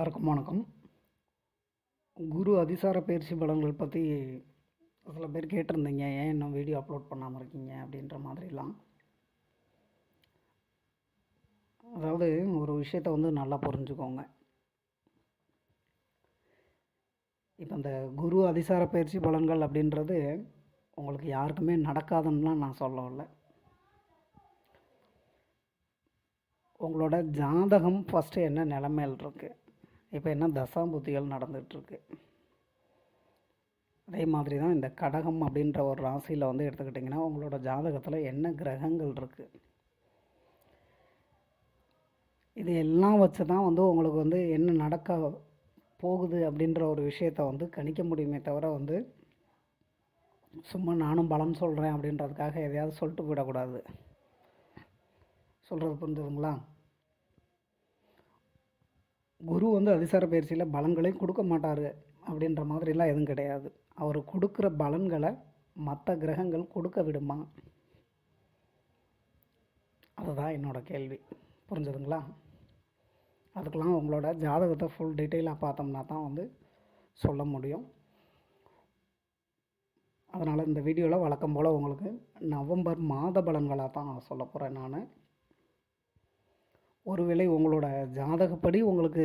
எல்லாருக்கும் வணக்கம். குரு அதிசார பயிற்சி பலன்கள் பற்றி சில பேர் கேட்டிருந்தீங்க. ஏன் இன்னும் வீடியோ அப்லோட் பண்ணாமல் இருக்கீங்க? அப்படின்ற மாதிரிலாம். அதாவது ஒரு விஷயத்தை வந்து நல்லா புரிஞ்சுக்கோங்க. இப்போ இந்த குரு அதிசார பயிற்சி பலன்கள் அப்படின்றது உங்களுக்கு யாருக்குமே நடக்காதுன்னுலாம் நான் சொல்லவில்லை. உங்களோட ஜாதகம் ஃபஸ்ட்டு என்ன நிலமையில் இருக்குது இப்போ என்ன தசாம்புத்திகள் நடந்துகிட்ருக்கு. அதே மாதிரி தான் இந்த கடகம் அப்படின்ற ஒரு ராசியில் வந்து எடுத்துக்கிட்டிங்கன்னா உங்களோட ஜாதகத்தில் என்ன கிரகங்கள் இருக்குது இது எல்லாம் வச்சு தான் வந்து உங்களுக்கு வந்து என்ன நடக்க போகுது அப்படின்ற ஒரு விஷயத்தை வந்து கணிக்க முடியுமே தவிர வந்து சும்மா நானும் பலம் சொல்கிறேன் அப்படின்றதுக்காக எதையாவது சொல்லிட்டு போயிடக்கூடாது. சொல்கிறது புரிஞ்சுதுங்களா? குரு வந்து அதிசார பயிற்சியில் பலன்களையும் கொடுக்க மாட்டார் அப்படின்ற மாதிரிலாம் எதுவும் கிடையாது. அவர் கொடுக்குற பலன்களை மற்ற கிரகங்கள் கொடுக்க விடுமா? அதுதான் என்னோடய கேள்வி. புரிஞ்சுதுங்களா? அதுக்கெலாம் உங்களோட ஜாதகத்தை ஃபுல் டீட்டெயிலாக பார்த்தோம்னா தான் வந்து சொல்ல முடியும். அதனால் இந்த வீடியோவில் வழக்கம் போல் உங்களுக்கு நவம்பர் மாத பலன்களாக தான் நான் சொல்ல போகிறேன் நான். ஒருவேளை உங்களோட ஜாதகப்படி உங்களுக்கு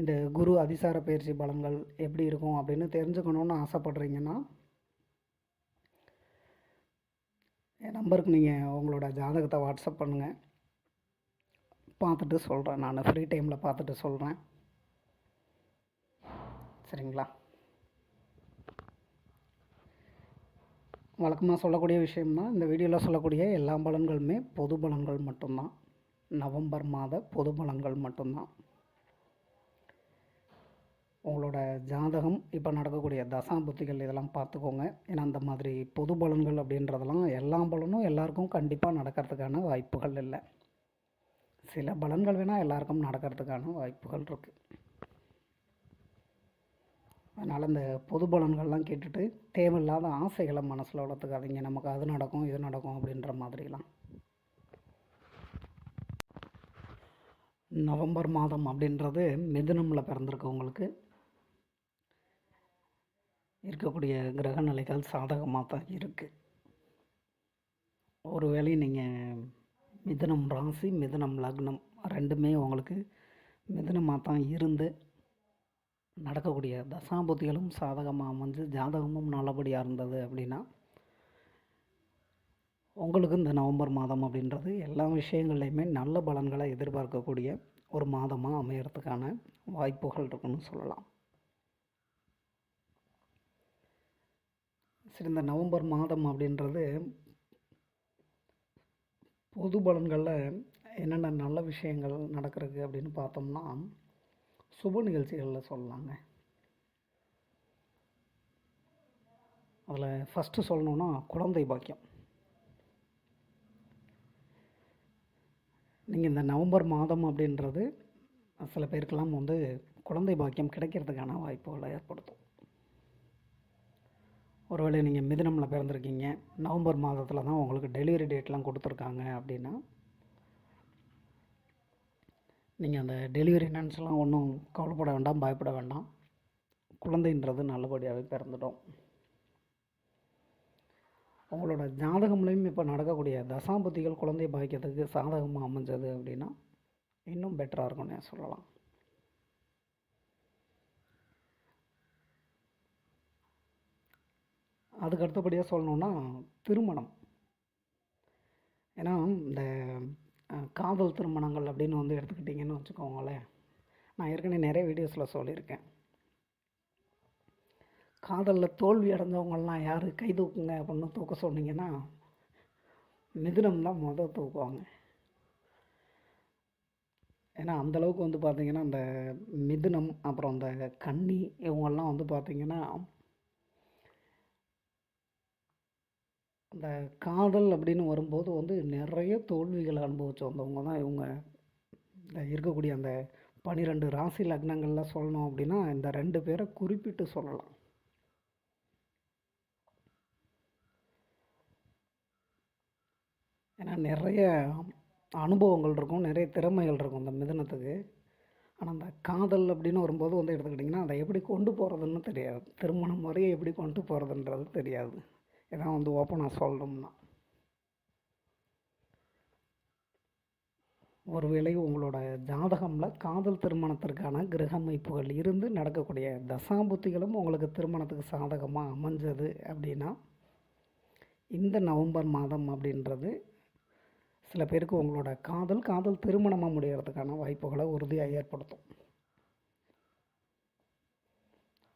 இந்த குரு அதிசார பயிற்சி பலன்கள் எப்படி இருக்கும் அப்படின்னு தெரிஞ்சுக்கணுன்னு ஆசைப்பட்றீங்கன்னா என் நம்பருக்கு நீங்கள் உங்களோட ஜாதகத்தை வாட்ஸ்அப் பண்ணுங்கள் பார்த்துட்டு சொல்கிறேன் நான் ஃப்ரீ டைமில் பார்த்துட்டு சொல்கிறேன் சரிங்களா? வழக்கமாக சொல்லக்கூடிய விஷயம்னா இந்த வீடியோவில் சொல்லக்கூடிய எல்லா பலன்களுமே பொது பலன்கள் மட்டும்தான். நவம்பர் மாத பொது பலன்கள் மட்டும்தான். உங்களோட ஜாதகம் இப்போ நடக்கக்கூடிய தசாபுத்திகள் இதெல்லாம் பார்த்துக்கோங்க. ஏன்னா அந்த மாதிரி பொது பலன்கள் அப்படின்றதெல்லாம் எல்லா பலனும் எல்லாருக்கும் கண்டிப்பாக நடக்கிறதுக்கான வாய்ப்புகள் இல்லை. சில பலன்கள் வேணால் எல்லாருக்கும் நடக்கிறதுக்கான வாய்ப்புகள் இருக்குது அதனால் இந்த பொது பலன்கள்லாம் கேட்டுட்டு தேவையில்லாத ஆசைகளை மனசில் வளர்த்துக்காதீங்க. நமக்கு அது நடக்கும் இது நடக்கும் அப்படின்ற மாதிரிலாம். நவம்பர் மாதம் அப்படின்றது மிதுனமில் பிறந்திருக்கவங்களுக்கு இருக்கக்கூடிய கிரக நிலைகள் சாதகமாக தான் இருக்குது ஒருவேளை நீங்கள் மிதுனம் ராசி மிதுனம் லக்னம் ரெண்டுமே உங்களுக்கு மிதுனமாக தான் இருந்து நடக்கக்கூடிய தசாபுத்திகளும் சாதகமாக அமைஞ்சு ஜாதகமும் நல்லபடியாக இருந்தது அப்படின்னா உங்களுக்கு இந்த நவம்பர் மாதம் அப்படின்றது எல்லா விஷயங்கள்லையுமே நல்ல பலன்களை எதிர்பார்க்கக்கூடிய ஒரு மாதமாக அமையறதுக்கான வாய்ப்புகள் இருக்குன்னு சொல்லலாம். சரி இந்த நவம்பர் மாதம் அப்படின்றது பொது பலன்களில் என்னென்ன நல்ல விஷயங்கள் நடக்கிறதுக்கு அப்படின்னு பார்த்தோம்னா சுப நிகழ்ச்சிகளில் சொல்லலாங்க. அதில் ஃபஸ்ட்டு சொல்லணுன்னா குழந்தை பாக்கியம். நீங்கள் இந்த நவம்பர் மாதம் அப்படின்றது சில பேருக்கெல்லாம் வந்து குழந்தை பாக்கியம் கிடைக்கிறதுக்கான வாய்ப்புகளை ஏற்படுத்தும். ஒருவேளை நீங்கள் மிதுனமில் பிறந்திருக்கீங்க. நவம்பர் மாதத்தில் தான் உங்களுக்கு டெலிவரி டேட்லாம் கொடுத்துருக்காங்க அப்படின்னா நீங்கள் அந்த டெலிவரி நன்ஸ்லாம் ஒன்றும் கவலைப்பட வேண்டாம் பயப்பட வேண்டாம். குழந்தைன்றது நல்லபடியாகவே பிறந்துடும். உங்களோட ஜாதகம்லேயும் இப்போ நடக்கக்கூடிய தசாபதிகள் குழந்தை பாக்கியத்துக்கு சாதகமாக அமைஞ்சது அப்படின்னா இன்னும் பெட்டராக இருக்கும்னு சொல்லலாம். அதுக்கு அடுத்தபடியாக சொல்லணுன்னா திருமணம். ஏன்னா இந்த காதல் திருமணங்கள் அப்படின்னு வந்து எடுத்துக்கிட்டிங்கன்னு வச்சுக்கோங்களேன். நான் ஏற்கனவே நிறைய வீடியோஸில் சொல்லியிருக்கேன். காதலில் தோல்வி அடைஞ்சவங்கெல்லாம் யார்? கை தூக்குங்க அப்படின்னு தூக்க சொன்னீங்கன்னா மிதுனம் தான் தூக்குவாங்க. ஏன்னா அந்தளவுக்கு வந்து பார்த்திங்கன்னா அந்த மிதுனம் அப்புறம் அந்த கன்னி இவங்கெல்லாம் வந்து பார்த்திங்கன்னா அந்த காதல் அப்படின்னு வரும்போது வந்து நிறைய தோல்விகளை அனுபவிச்சு வந்தவங்க தான் இவங்க. இந்த இருக்கக்கூடிய அந்த பனிரெண்டு ராசி லக்னங்களில் சொல்லணும் அப்படின்னா இந்த ரெண்டு பேரை குறிப்பிட்டு சொல்லலாம். ஏன்னா நிறைய அனுபவங்கள் இருக்கும் நிறைய திறமைகள் இருக்கும் இந்த மிதனத்துக்கு. ஆனால் அந்த காதல் அப்படின்னு வரும்போது வந்து எடுத்துக்கிட்டிங்கன்னா அதை எப்படி கொண்டு போகிறதுன்னு தெரியாது. திருமணம் முறையை எப்படி கொண்டு போகிறதுன்றது தெரியாது. இதான் வந்து ஓப்பனாக சொல்லணும்னா. ஒருவேளை உங்களோட ஜாதகமில் காதல் திருமணத்திற்கான கிரக அமைப்புகள் இருந்து நடக்கக்கூடிய தசாபுத்திகளும் உங்களுக்கு திருமணத்துக்கு சாதகமாக அமைஞ்சது அப்படின்னா இந்த நவம்பர் மாதம் அப்படின்றது சில பேருக்கு உங்களோட காதல் காதல் திருமணமாக முடியறதுக்கான வாய்ப்புகளை உறுதியாக ஏற்படுத்தும்.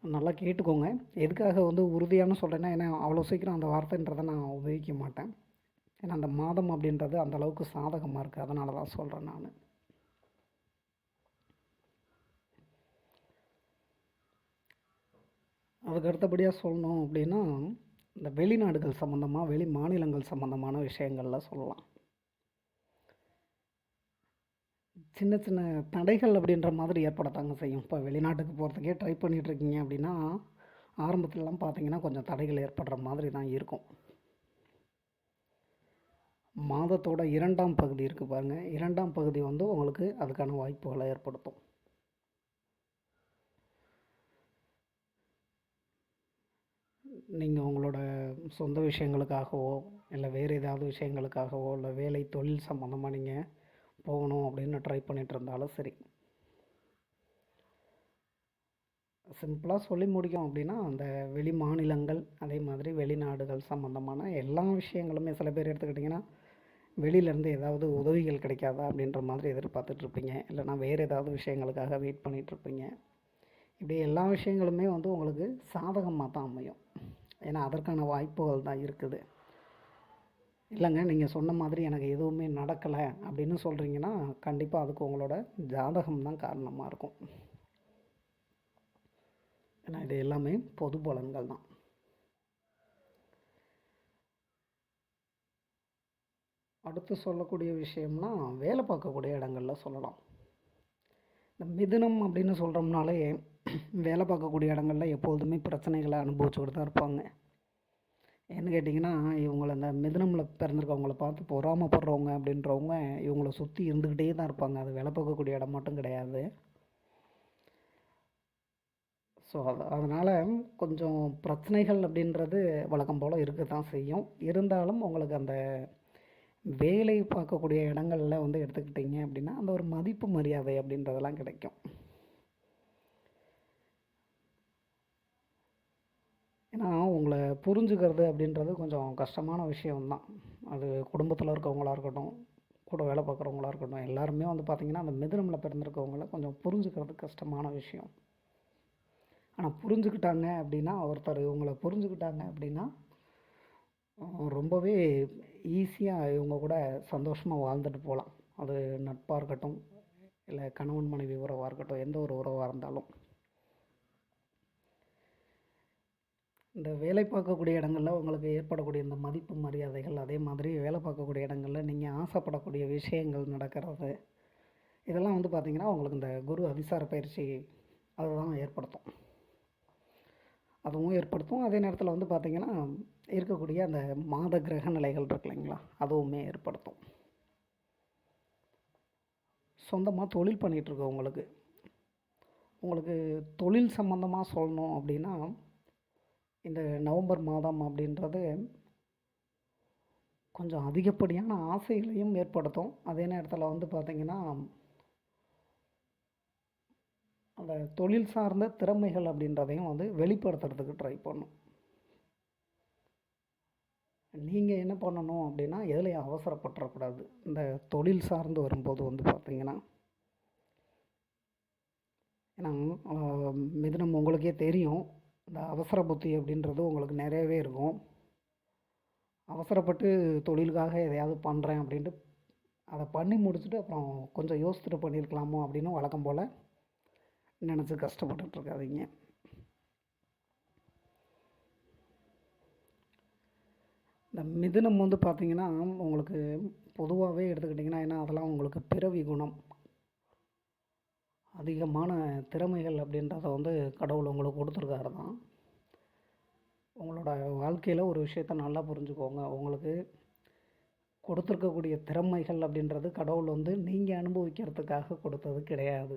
நல்லா கேட்டுக்கோங்க. எதுக்காக வந்து உறுதியான சொல்கிறேன்னா ஏன்னா அவ்வளோ சீக்கிரம் அந்த வார்த்தைன்றதை நான் உபயோகிக்க மாட்டேன். ஏன்னா அந்த மாதம் அப்படின்றது அந்தளவுக்கு சாதகமாக இருக்குது அதனால தான் சொல்கிறேன் நான். அதுக்கு அடுத்தபடியாக சொல்லணும் அப்படின்னா இந்த வெளிநாடுகள் சம்மந்தமாக வெளி மாநிலங்கள் சம்மந்தமான விஷயங்களில் சொல்லலாம். சின்ன சின்ன தடைகள் அப்படின்ற மாதிரி ஏற்படத்தாங்க செய்யும். இப்போ வெளிநாட்டுக்கு போகிறதுக்கே ட்ரை பண்ணிகிட்ருக்கீங்க அப்படின்னா ஆரம்பத்துலலாம் பார்த்தீங்கன்னா கொஞ்சம் தடைகள் ஏற்படுற மாதிரி தான் இருக்கும். மாதத்தோட இரண்டாம் பகுதி இருக்குது பாருங்கள் இரண்டாம் பகுதி வந்து உங்களுக்கு அதுக்கான வாய்ப்புகளை ஏற்படுத்தும். நீங்கள் உங்களோட சொந்த விஷயங்களுக்காகவோ இல்லை வேறு ஏதாவது விஷயங்களுக்காகவோ இல்லை வேலை தொழில் சம்மந்தமாக நீங்கள் போகணும் அப்படின்னு ட்ரை பண்ணிகிட்டு இருந்தாலும் சரி சிம்பிளாக சொல்லி முடிக்கும் அப்படின்னா அந்த வெளி மாநிலங்கள் அதே மாதிரி வெளிநாடுகள் சம்மந்தமான எல்லா விஷயங்களுமே சில பேர் எடுத்துக்கிட்டிங்கன்னா வெளியிலேருந்து ஏதாவது உதவிகள் கிடைக்காதா அப்படின்ற மாதிரி எதிர்பார்த்துட்ருப்பீங்க. இல்லைனா வேறு ஏதாவது விஷயங்களுக்காக வெயிட் பண்ணிகிட்ருப்பீங்க இப்படி எல்லா விஷயங்களுமே வந்து உங்களுக்கு சாதகமாக தான் அமையும். ஏன்னா அதற்கான வாய்ப்புகள் தான் இருக்குது. இல்லைங்க நீங்கள் சொன்ன மாதிரி எனக்கு எதுவுமே நடக்கலை அப்படின்னு சொல்கிறீங்கன்னா கண்டிப்பாக அதுக்கு உங்களோட ஜாதகம் தான் காரணமாக இருக்கும். ஏன்னா இது எல்லாமே பொது பலன்கள் தான். அடுத்து சொல்லக்கூடிய விஷயம்னா வேலை பார்க்கக்கூடிய இடங்களில் சொல்லலாம். இந்த மிதுனம் அப்படின்னு சொல்கிறோம்னாலே வேலை பார்க்கக்கூடிய இடங்களில் எப்பொழுதுமே பிரச்சனைகளை அனுபவிச்சுக்கிட்டு தான் இருப்பாங்க. ஏன்னு கேட்டிங்கன்னா இவங்களை இந்த மிதனமில் பிறந்திருக்கவங்கள பார்த்து பொறாமப்படுறவங்க அப்படின்றவங்க இவங்கள சுற்றி இருந்துக்கிட்டே தான் இருப்பாங்க. அது வேலை பார்க்கக்கூடிய இடம் மட்டும் கிடையாது. ஸோ அது அதனால் கொஞ்சம் பிரச்சனைகள் அப்படின்றது வழக்கம் போல் இருக்க தான் செய்யும். இருந்தாலும் உங்களுக்கு அந்த வேலை பார்க்கக்கூடிய இடங்களில் வந்து எடுத்துக்கிட்டிங்க அப்படின்னா அந்த ஒரு மதிப்பு மரியாதை அப்படின்றதெல்லாம் கிடைக்கும். ஏன்னா உங்களை புரிஞ்சுக்கிறது அப்படின்றது கொஞ்சம் கஷ்டமான விஷயம்தான். அது குடும்பத்தில் இருக்கவங்களாக இருக்கட்டும் கூட வேலை பார்க்குறவங்களா இருக்கட்டும் எல்லாருமே வந்து பார்த்திங்கன்னா அந்த மிதுனமில் பிறந்திருக்கவங்கள கொஞ்சம் புரிஞ்சுக்கிறது கஷ்டமான விஷயம். ஆனால் புரிஞ்சுக்கிட்டாங்க அப்படின்னா ஒருத்தர் இவங்கள புரிஞ்சுக்கிட்டாங்க அப்படின்னா ரொம்பவே ஈஸியாக இவங்க கூட சந்தோஷமாக வாழ்ந்துட்டு போகலாம் அது நட்பாக இருக்கட்டும் இல்லை கணவன் மனைவி உறவாக இருக்கட்டும் எந்த ஒரு உறவாக இருந்தாலும். இந்த வேலை பார்க்கக்கூடிய இடங்களில் உங்களுக்கு ஏற்படக்கூடிய இந்த மதிப்பு மரியாதைகள் அதே மாதிரி வேலை பார்க்கக்கூடிய இடங்களில் நீங்கள் ஆசைப்படக்கூடிய விஷயங்கள் நடக்கிறது இதெல்லாம் வந்து பார்த்திங்கன்னா உங்களுக்கு இந்த குரு அதிசார பயிற்சி அதுதான் ஏற்படுத்தும். அதுவும் ஏற்படுத்தும். அதே நேரத்தில் வந்து பார்த்திங்கன்னா இருக்கக்கூடிய அந்த மாத கிரக நிலைகள் இருக்கு இல்லைங்களா அதுவுமே ஏற்படுத்தும். சொந்தமாக தொழில் பண்ணிகிட்ருக்கோம் உங்களுக்கு உங்களுக்கு தொழில் சம்மந்தமாக சொல்லணும் அப்படின்னா இந்த நவம்பர் மாதம் அப்படின்றது கொஞ்சம் அதிகப்படியான ஆசைகளையும் ஏற்படுத்தும். அதே நேரத்தில் வந்து பார்த்திங்கன்னா அந்த தொழில் சார்ந்த திறமைகள் அப்படின்றதையும் வந்து வெளிப்படுத்துறதுக்கு ட்ரை பண்ணும். நீங்கள் என்ன பண்ணணும் அப்படின்னா எதுலையும் அவசரப்பட்டுறக்கூடாது. இந்த தொழில் சார்ந்து வரும்போது வந்து பார்த்திங்கன்னா ஏன்னா மிதினம் உங்களுக்கே தெரியும். இந்த அவசர புத்தி அப்படின்றது உங்களுக்கு நிறையவே இருக்கும். அவசரப்பட்டு தொழிலுக்காக எதையாவது பண்ணுறேன் அப்படின்ட்டு அதை பண்ணி முடிச்சுட்டு அப்புறம் கொஞ்சம் யோசிச்சுட்டு பண்ணியிருக்கலாமோ அப்படின்னு வழக்கம் போல் நினச்சி கஷ்டப்பட்டுட்ருக்காதீங்க. இந்த மிதுனம் வந்து பார்த்திங்கன்னா உங்களுக்கு பொதுவாகவே எடுத்துக்கிட்டிங்கன்னா ஏன்னா அதெல்லாம் உங்களுக்கு பிறவி குணம். அதிகமான திறமைகள் அப்படின்றத வந்து கடவுள் உங்களுக்கு கொடுத்துருக்காரு தான். உங்களோட வாழ்க்கையில் ஒரு விஷயத்த நல்லா புரிஞ்சுக்கோங்க. உங்களுக்கு கொடுத்துருக்கக்கூடிய திறமைகள் அப்படின்றது கடவுள் வந்து நீங்கள் அனுபவிக்கிறதுக்காக கொடுத்தது கிடையாது.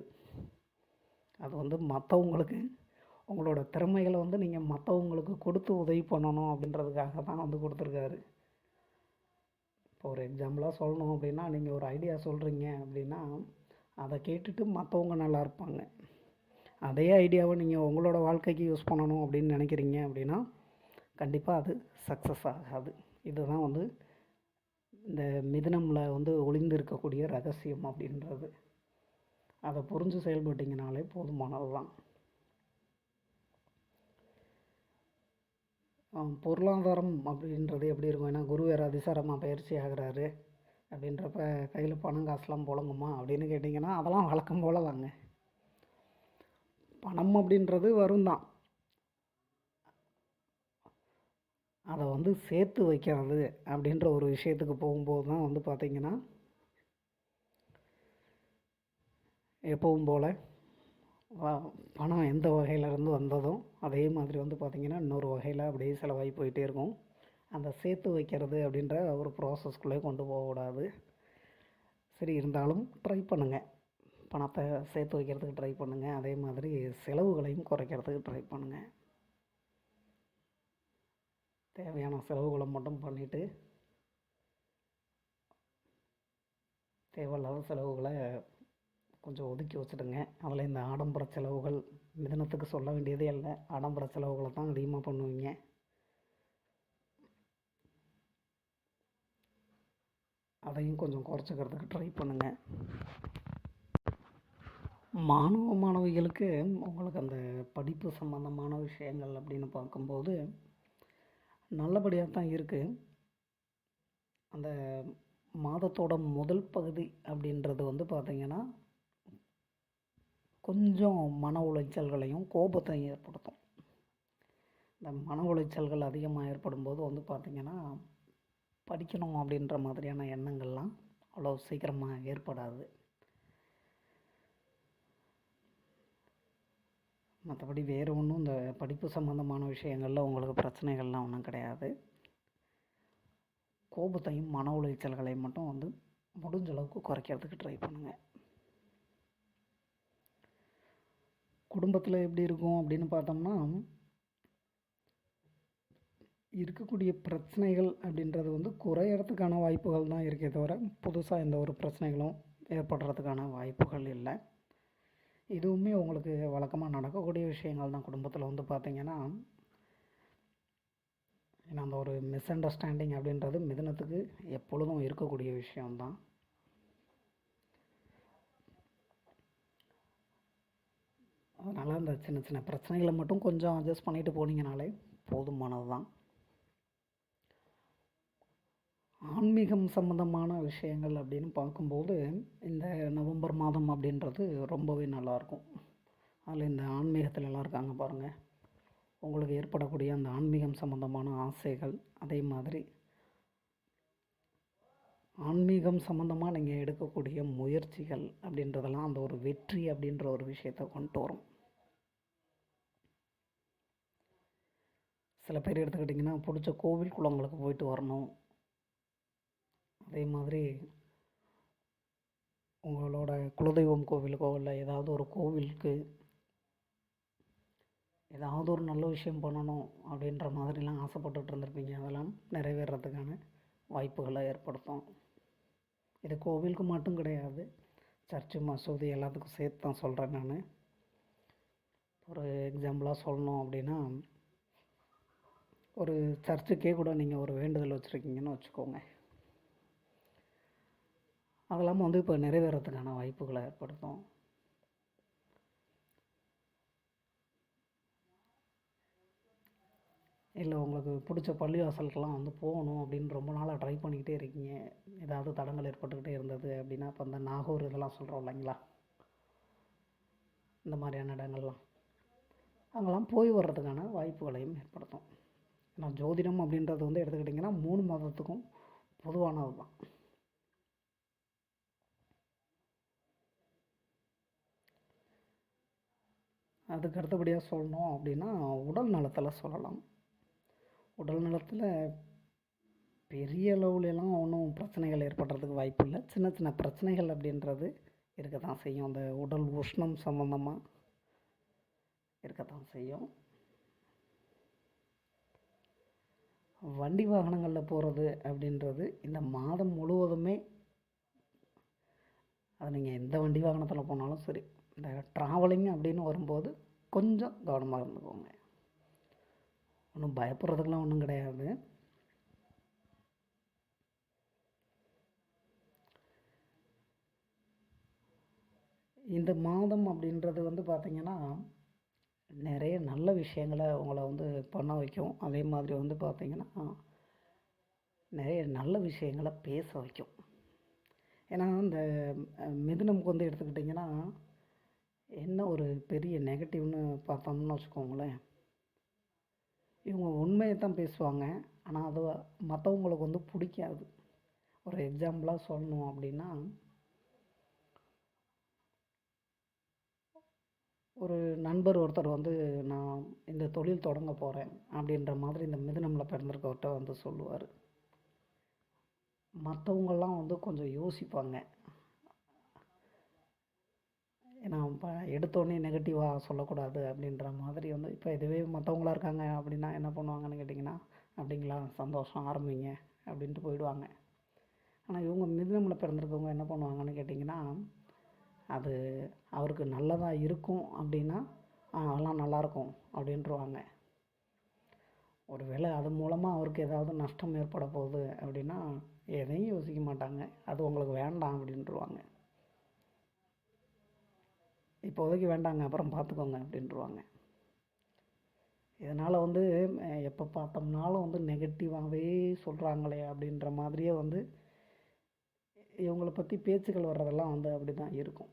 அது வந்து மற்றவங்களுக்கு உங்களோட திறமைகளை வந்து நீங்கள் மற்றவங்களுக்கு கொடுத்து உதவி பண்ணணும் அப்படின்றதுக்காக தான் வந்து கொடுத்துருக்காரு. இப்போ ஒரு எக்ஸாம்பிளாக சொல்லணும் அப்படின்னா நீங்கள் ஒரு ஐடியா சொல்கிறீங்க அப்படின்னா அதை கேட்டுட்டு மற்றவங்க நல்லா இருப்பாங்க. அதே ஐடியாவை நீங்கள் உங்களோட வாழ்க்கைக்கு யூஸ் பண்ணணும் அப்படின்னு நினைக்கிறீங்க அப்படின்னா கண்டிப்பாக அது சக்ஸஸ் ஆகாது. இதுதான் வந்து இந்த மிதனமில் வந்து ஒளிந்து இருக்கக்கூடிய ரகசியம் அப்படின்றது. அதை புரிஞ்சு செயல்பட்டீங்கனாலே போதுமானது தான் பொருளாதாரம் அப்படின்றது எப்படி இருக்கும்? ஏன்னா குரு வேறு அதிசாரமாக பயிற்சி ஆகிறாரு. அப்படின்றப்ப கையில் பணம் காசுலாம் புழங்குமா அப்படின்னு கேட்டிங்கன்னா அதெல்லாம் வழக்கம் போல தாங்க பணம் அப்படின்றது வரும் தான் அதை வந்து சேர்த்து வைக்கிறது அப்படின்ற ஒரு விஷயத்துக்கு போகும்போது தான் வந்து பார்த்திங்கன்னா எப்பவும் போல் பணம் எந்த வகையிலேருந்து வந்ததோ அதே மாதிரி வந்து பார்த்திங்கன்னா இன்னொரு வகையில் அப்படியே செலவாகி போயிட்டே இருக்கும். அந்த சேர்த்து வைக்கிறது அப்படின்ற ஒரு ப்ராசஸ்க்குள்ளே கொண்டு போகக்கூடாது. சரி இருந்தாலும் ட்ரை பண்ணுங்கள் பணத்தை சேர்த்து வைக்கிறதுக்கு ட்ரை பண்ணுங்கள் அதே மாதிரி செலவுகளையும் குறைக்கிறதுக்கு ட்ரை பண்ணுங்கள் தேவையான செலவுகளை மட்டும் பண்ணிவிட்டு தேவையில்லாத செலவுகளை கொஞ்சம் ஒதுக்கி வச்சுடுங்க. அதில் இந்த ஆடம்பர செலவுகள் மிதனத்துக்கு சொல்ல வேண்டியதே இல்லை. ஆடம்பர செலவுகளை தான் அதிகமாக பண்ணுவீங்க. அதையும் கொஞ்சம் குறைச்சிக்கிறதுக்கு ட்ரை பண்ணுங்கள் மாணவ மாணவிகளுக்கு உங்களுக்கு அந்த படிப்பு சம்மந்தமான விஷயங்கள் அப்படின்னு பார்க்கும்போது நல்லபடியாக தான் இருக்குது அந்த மாதத்தோட முதல் பகுதி அப்படின்றது வந்து பார்த்திங்கன்னா கொஞ்சம் மன உளைச்சல்களையும் கோபத்தையும் ஏற்படுத்தும். இந்த மன உளைச்சல்கள் அதிகமாக ஏற்படும் போது வந்து பார்த்திங்கன்னா படிக்கணும் அப்படின்ற மாதிரியான எண்ணங்கள்லாம் அவ்வளோ சீக்கிரமாக ஏற்படாது. மற்றபடி வேறு ஒன்றும் இந்த படிப்பு சம்மந்தமான விஷயங்களில் உங்களுக்கு பிரச்சனைகள்லாம் ஒன்றும் கிடையாது. கோபத்தையும் மன உளைச்சல்களையும் மட்டும் வந்து முடிஞ்ச அளவுக்கு குறைக்கிறதுக்கு ட்ரை பண்ணுங்கள் குடும்பத்தில் எப்படி இருக்கும் அப்படின்னு பார்த்தோம்னா இருக்கக்கூடிய பிரச்சனைகள் அப்படின்றது வந்து குறையறதுக்கான வாய்ப்புகள் தான் இருக்கே தவிர புதுசாக எந்த ஒரு பிரச்சனைகளும் ஏற்படுறதுக்கான வாய்ப்புகள் இல்லை. இதுவுமே உங்களுக்கு வழக்கமாக நடக்கக்கூடிய விஷயங்கள் தான். குடும்பத்தில் வந்து பார்த்திங்கன்னா ஏன்னா அந்த ஒரு மிஸ் அண்டர்ஸ்டாண்டிங் அப்படின்றது மிதனத்துக்கு எப்பொழுதும் இருக்கக்கூடிய விஷயம்தான் அதனால் அந்த சின்ன சின்ன பிரச்சனைகளை மட்டும் கொஞ்சம் அட்ஜஸ்ட் பண்ணிட்டு போனீங்கனாலே போதுமானது தான். ஆன்மீகம் சம்மந்தமான விஷயங்கள் அப்படின்னு பார்க்கும்போது இந்த நவம்பர் மாதம் அப்படின்றது ரொம்பவே நல்லாயிருக்கும். அதில் இந்த ஆன்மீகத்தில் எல்லாம் இருக்காங்க பாருங்கள் உங்களுக்கு ஏற்படக்கூடிய அந்த ஆன்மீகம் சம்மந்தமான ஆசைகள் அதே மாதிரி ஆன்மீகம் சம்மந்தமாக நீங்கள் எடுக்கக்கூடிய முயற்சிகள் அப்படின்றதெல்லாம் அந்த ஒரு வெற்றி அப்படின்ற ஒரு விஷயத்தை கொண்டு வரும். சில பேர் எடுத்துக்கிட்டிங்கன்னா பிடிச்ச கோவில் குளங்களுக்கு போயிட்டு வரணும். அதே மாதிரி உங்களோட குலதெய்வம் கோவிலுக்கோ இல்லை ஏதாவது ஒரு கோவிலுக்கு ஏதாவது ஒரு நல்ல விஷயம் பண்ணணும் அப்படின்ற மாதிரிலாம் ஆசைப்பட்டுட்டு இருந்திருப்பீங்க. அதெல்லாம் நிறைவேறதுக்கான வாய்ப்புகளை ஏற்படுத்தும். இது கோவிலுக்கு மட்டும் கிடையாது. சர்ச்சு மசூதி எல்லாத்துக்கும் சேர்த்து தான் சொல்கிறேன் நான். ஒரு எக்ஸாம்பிளாக சொல்லணும் அப்படின்னா ஒரு சர்ச்சுக்கே கூட நீங்கள் ஒரு வேண்டுதல் வச்சுருக்கீங்கன்னு வச்சுக்கோங்க. அதெல்லாம் வந்து இப்போ நிறைவேறதுக்கான வாய்ப்புகளை ஏற்படுத்தும். இல்லை உங்களுக்கு பிடிச்ச பள்ளிவாசலுக்கெல்லாம் வந்து போகணும் அப்படின்னு ரொம்ப நாளாக ட்ரை பண்ணிக்கிட்டே இருக்கீங்க. ஏதாவது தடங்கள் ஏற்பட்டுக்கிட்டே இருந்தது அப்படின்னா இப்போ இந்த நாகூர் இதெல்லாம் சொல்கிறோம் இல்லைங்களா? இந்த மாதிரியான இடங்கள்லாம். அங்கெல்லாம் போய் வர்றதுக்கான வாய்ப்புகளையும் ஏற்படுத்தும். ஏன்னா ஜோதிடம் அப்படின்றது வந்து எடுத்துக்கிட்டிங்கன்னா மூணு மாதத்துக்கும் பொதுவானது தான் அதுக்கு அடுத்தபடியாக சொல்லணும் அப்படின்னா உடல் நலத்தில் சொல்லலாம். உடல் நலத்தில் பெரிய அளவுலலாம் ஒன்றும் பிரச்சனைகள் ஏற்படுறதுக்கு வாய்ப்பு இல்லை. சின்ன சின்ன பிரச்சனைகள் அப்படின்றது இருக்க தான் செய்யும். அந்த உடல் உஷ்ணம் சம்மந்தமாக இருக்க தான் செய்யும். வண்டி வாகனங்களில் போகிறது அப்படின்றது இந்த மாதம் முழுவதுமே அது நீங்கள் எந்த வண்டி வாகனத்தில் போனாலும் சரி இந்த ட்ராவலிங் அப்படின்னு வரும்போது கொஞ்சம் கவனமாக இருந்துக்கோங்க. ஒன்றும் பயப்படுறதுக்கெலாம் ஒன்றும் கிடையாது. இந்த மாதம் அப்படின்றது வந்து பார்த்திங்கன்னா நிறைய நல்ல விஷயங்களை உங்களை வந்து பண்ண வைக்கும். அதே மாதிரி வந்து பார்த்திங்கன்னா நிறைய நல்ல விஷயங்களை பேச வைக்கும். ஏன்னா இந்த மிதுனமுக்கு வந்து எடுத்துக்கிட்டிங்கன்னா என்ன ஒரு பெரிய நெகட்டிவ்னு பார்த்தோம்னு வச்சுக்கோங்களேன். இவங்க உண்மையை தான் பேசுவாங்க. ஆனால் அது மற்றவங்களுக்கு வந்து பிடிக்காது. ஒரு எக்ஸாம்பிளாக சொல்லணும் அப்படின்னா ஒரு நண்பர் ஒருத்தர் வந்து நான் இந்த தொழில் தொடங்க போகிறேன் அப்படின்ற மாதிரி இந்த மிதனமில் பிறந்திருக்கவர்கிட்ட வந்து சொல்லுவார். மற்றவங்கெல்லாம் வந்து கொஞ்சம் யோசிப்பாங்க ஏன்னா இப்போ எடுத்தோடனே நெகட்டிவாக சொல்லக்கூடாது அப்படின்ற மாதிரி வந்து இப்போ இதுவே மற்றவங்களா இருக்காங்க அப்படின்னா என்ன பண்ணுவாங்கன்னு கேட்டிங்கன்னா அப்படிங்களா சந்தோஷம் ஆரம்பிங்க அப்படின்ட்டு போயிடுவாங்க. ஆனால் இவங்க மிதுனமில் பிறந்திருக்கவங்க என்ன பண்ணுவாங்கன்னு கேட்டிங்கன்னா அது அவருக்கு நல்லதாக இருக்கும் அப்படின்னா அதெல்லாம் நல்லாயிருக்கும் அப்படின்ட்டுருவாங்க ஒரு வேளை அது மூலமாக அவருக்கு ஏதாவது நஷ்டம் ஏற்பட போகுது அப்படின்னா எதையும் யோசிக்க மாட்டாங்க. அது உங்களுக்கு வேண்டாம் அப்படின்ட்டுருவாங்க இப்போதைக்கு வேண்டாங்க அப்புறம் பார்த்துக்கோங்க அப்படின்ட்டுருவாங்க இதனால் வந்து எப்போ பார்த்தோம்னாலும் வந்து நெகட்டிவாகவே சொல்கிறாங்களே அப்படின்ற மாதிரியே வந்து இவங்களை பற்றி பேச்சுக்கள் வர்றதெல்லாம் வந்து அப்படி தான் இருக்கும்.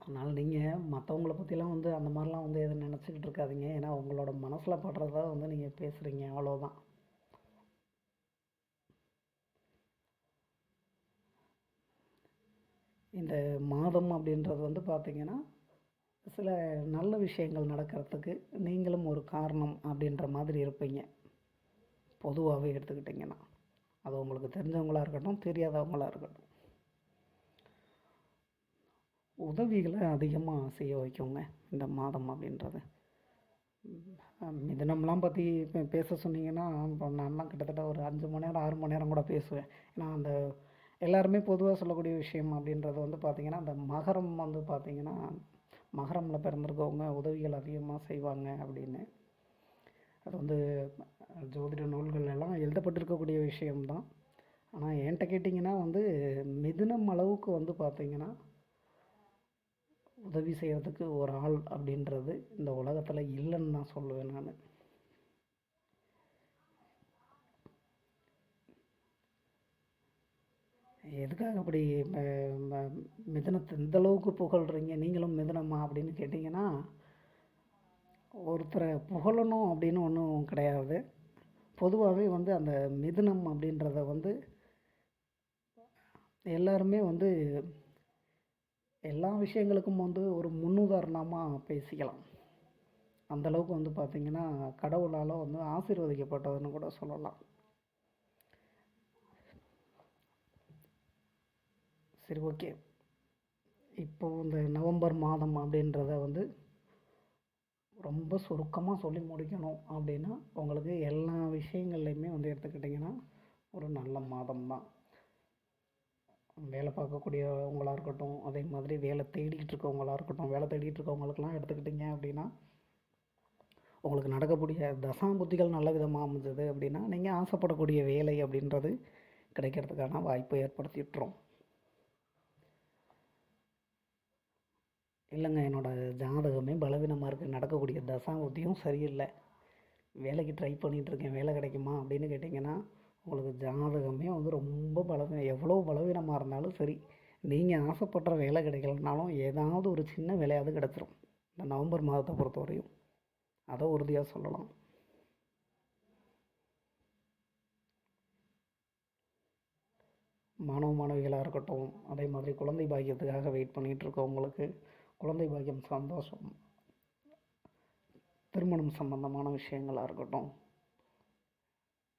அதனால் நீங்கள் மற்றவங்கள பற்றிலாம் வந்து அந்த மாதிரிலாம் வந்து எதுவும் நினச்சிக்கிட்டு இருக்காதீங்க. ஏன்னா உங்களோட மனசில் படுறத வந்து நீங்கள் பேசுகிறீங்க அவ்வளோதான் இந்த மாதம் அப்படின்றது வந்து பார்த்திங்கன்னா சில நல்ல விஷயங்கள் நடக்கிறதுக்கு நீங்களும் ஒரு காரணம் அப்படின்ற மாதிரி இருப்பீங்க. பொதுவாகவே எடுத்துக்கிட்டிங்கன்னா. அது உங்களுக்கு தெரிஞ்சவங்களாக இருக்கட்டும் தெரியாதவங்களா இருக்கட்டும். உதவிகளை அதிகமாக செய்ய வைக்குங்க இந்த மாதம் அப்படின்றது. மிதனம்லாம் பற்றி இப்போ பேச சொன்னீங்கன்னா இப்போ நான்லாம் கிட்டத்தட்ட ஒரு அஞ்சு மணி நேரம் ஆறு மணி நேரம் கூட பேசுவேன். ஏன்னா அந்த எல்லாருமே பொதுவாக சொல்லக்கூடிய விஷயம் அப்படின்றது வந்து பார்த்திங்கன்னா அந்த மகரம் வந்து பார்த்திங்கன்னா மகரமில் பிறந்திருக்கவங்க உதவிகள் அதிகமாக செய்வாங்க அப்படின்னு. அது வந்து ஜோதிட நூல்கள் எல்லாம் எழுதப்பட்டிருக்கக்கூடிய விஷயம்தான். ஆனால் என்கிட்ட கேட்டிங்கன்னா வந்து மிதுனம் அளவுக்கு வந்து பார்த்திங்கன்னா உதவி செய்கிறதுக்கு ஒரு ஆள் அப்படின்றது இந்த உலகத்தில் இல்லைன்னு நான் சொல்லுவேன் நான். எதுக்காக இப்படி மிதனத்தை இந்தளவுக்கு புகழ்கிறீங்க இந்த அளவுக்கு புகழ்றீங்க? நீங்களும் மிதனமா அப்படின்னு கேட்டிங்கன்னா ஒருத்தரை புகழணும் அப்படின்னு ஒன்றும் கிடையாது. பொதுவாகவே வந்து அந்த மிதுனம் அப்படின்றத வந்து எல்லாருமே வந்து எல்லா விஷயங்களுக்கும் வந்து ஒரு முன்னுதாரணமாக பேசிக்கலாம். அந்தளவுக்கு வந்து பார்த்திங்கன்னா கடவுளால் வந்து ஆசீர்வதிக்கப்பட்டதுன்னு கூட சொல்லலாம். சரி ஓகே. இப்போது இந்த நவம்பர் மாதம் அப்படின்றத வந்து ரொம்ப சுருக்கமாக சொல்லி முடிக்கணும் அப்படின்னா உங்களுக்கு எல்லா விஷயங்கள்லையுமே வந்து எடுத்துக்கிட்டிங்கன்னா ஒரு நல்ல மாதம் தான். வேலை பார்க்கக்கூடியவங்களாக இருக்கட்டும் அதே மாதிரி வேலை தேடிக்கிட்டு இருக்கவங்களாக இருக்கட்டும் வேலை தேடிக்கிட்டு இருக்கவங்களுக்கெல்லாம் எடுத்துக்கிட்டிங்க அப்படின்னா உங்களுக்கு நடக்கக்கூடிய தசாம்புத்திகள் நல்ல விதமாக அமைஞ்சது அப்படின்னா நீங்கள் ஆசைப்படக்கூடிய வேலை அப்படின்றது கிடைக்கிறதுக்கான வாய்ப்பை ஏற்படுத்திட்டுறோம் இல்லைங்க என்னோட ஜாதகமே பலவீனமாக இருக்குது நடக்கக்கூடிய தசாபுத்தியும் சரியில்லை. வேலைக்கு ட்ரை இருக்கேன் வேலை கிடைக்குமா அப்படின்னு கேட்டிங்கன்னா உங்களுக்கு ஜாதகமே வந்து ரொம்ப பலவீனம். எவ்வளோ பலவீனமாக இருந்தாலும் சரி நீங்கள் ஆசைப்படுற வேலை கிடைக்கலனாலும் ஏதாவது ஒரு சின்ன வேலையாவது கிடச்சிரும். இந்த நவம்பர் மாதத்தை பொறுத்தவரையும் அதை உறுதியாக சொல்லலாம். மாணவ மாணவிகளாக இருக்கட்டும் அதே மாதிரி குழந்தை பாக்கியத்துக்காக வெயிட் பண்ணிகிட்ருக்கோம் உங்களுக்கு குழந்தை பாக்கியம் சந்தோஷம் திருமணம் சம்பந்தமான விஷயங்களாக இருக்கட்டும்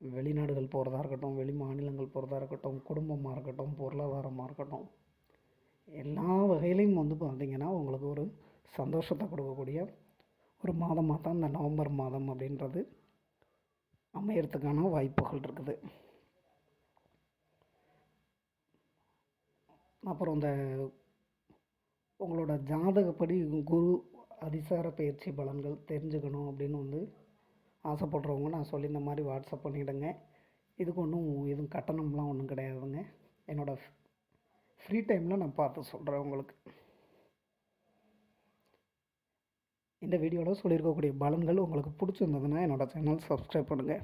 வெளிநாடுகள் போகிறதா இருக்கட்டும் வெளி மாநிலங்கள் போகிறதா இருக்கட்டும் குடும்பமாக இருக்கட்டும் பொருளாதாரமாக இருக்கட்டும் எல்லா வகையிலையும் வந்து பார்த்திங்கன்னா உங்களுக்கு ஒரு சந்தோஷத்தை கொடுக்கக்கூடிய ஒரு மாதமாக தான் இந்த நவம்பர் மாதம் அப்படின்றது அமையறதுக்கான வாய்ப்புகள் இருக்குது. அப்புறம் இந்த உங்களோட ஜாதகப்படி குரு அதிசார பயிற்சி பலன்கள் தெரிஞ்சுக்கணும் அப்படின்னு வந்து ஆசைப்படுறவங்க நான் சொல்லியிருந்த மாதிரி வாட்ஸ்அப் பண்ணிவிடுங்க இதுக்கு ஒன்றும் எதுவும் கட்டணம்லாம் ஒன்றும் கிடையாதுங்க. என்னோடய ஃப்ரீ டைமில் நான் பார்த்து சொல்கிறேன் உங்களுக்கு. இந்த வீடியோவில் சொல்லியிருக்கக்கூடிய பலன்கள் உங்களுக்கு பிடிச்சிருந்ததுன்னா என்னோடய சேனல் சப்ஸ்கிரைப் பண்ணுங்கள்